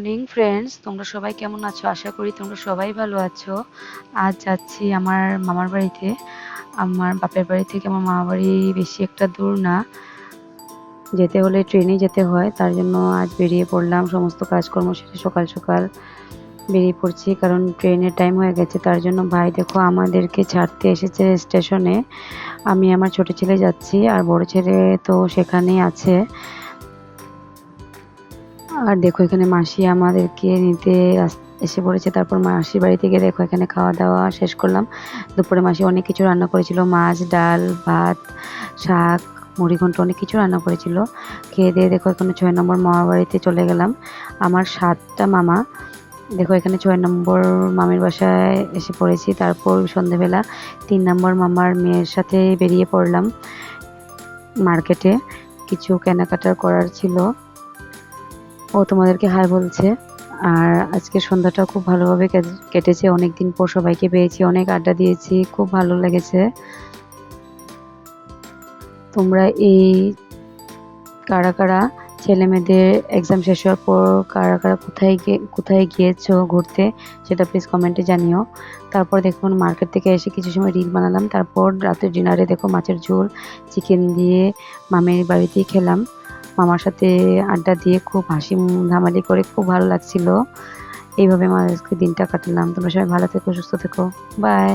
Morning friends তোমরা সবাই কেমন আছো? আশা করি তোমরা সবাই ভালো আছো। আজ যাচ্ছি আমার মামার বাড়িতে। আমার বাপের বাড়ি থেকে আমার মামার বাড়ি বেশি একটা দূর না। যেতে হলে ট্রেনে যেতে হয়। তার জন্য আজ বেরিয়ে পড়লাম। সমস্ত কাজকর্ম সেরে সকাল সকাল বেরিয়ে পড়ছি। কারণ ট্রেনের টাইম হয়ে গেছে। তার জন্য ভাই, দেখো, আমাদেরকে ছাড়তে এসেছে স্টেশনে আমি আমার ছোট ছেলে যাচ্ছি। আর বড় ছেলে তো সেখানেই আছে। আর দেখো এখানে মাসি আমাদেরকে নিতে এসে পড়েছে। তারপর মাসির বাড়ি থেকে দেখো এখানে খাওয়া দাওয়া শেষ করলাম। দুপুরে মাসি অনেক কিছু রান্না করেছিল। মাছ, ডাল, ভাত, শাক মুড়িঘণ্ট অনেক কিছু রান্না করেছিল। খেয়ে দিয়ে দেখো এখানে ছয় নম্বর মামার বাড়িতে চলে গেলাম। আমার সাতটা মামা। দেখো এখানে ছয় নম্বর মামির বাসায় এসে পড়েছি। তারপর সন্ধেবেলা তিন নম্বর মামার মেয়ের সাথে বেরিয়ে পড়লাম মার্কেটে। কিছু কেনাকাটা করার ছিল। ও তোমাদেরকে হাই বলছে। আর আজকে সন্ধ্যাটা খুব ভালোভাবে কেটেছে। অনেক দিন পর সবাইকে পেয়েছি, অনেক আড্ডা দিয়েছি, খুব ভালো লেগেছে। তোমরা এই কারা কারা ছেলে মেয়েদের এক্সাম শেষ হওয়ার পর কারা কারা কোথায় কোথায় গিয়েছো ঘুরতে, সেটা প্লিজ কমেন্টে জানিও। তারপর দেখুন মার্কেট থেকে এসে কিছু সময় রিল বানালাম। তারপর রাতের ডিনারে দেখো মাছের ঝোল চিকেন দিয়ে মামের বাড়িতেই খেলাম। মামার সাথে আড্ডা দিয়ে খুব হাসি ধামালি করে খুব ভালো লাগছিল। এইভাবে আমার আজকে দিনটা কাটালাম। তোমরা সবাই ভালো থেকো, সুস্থ থেকো। বাই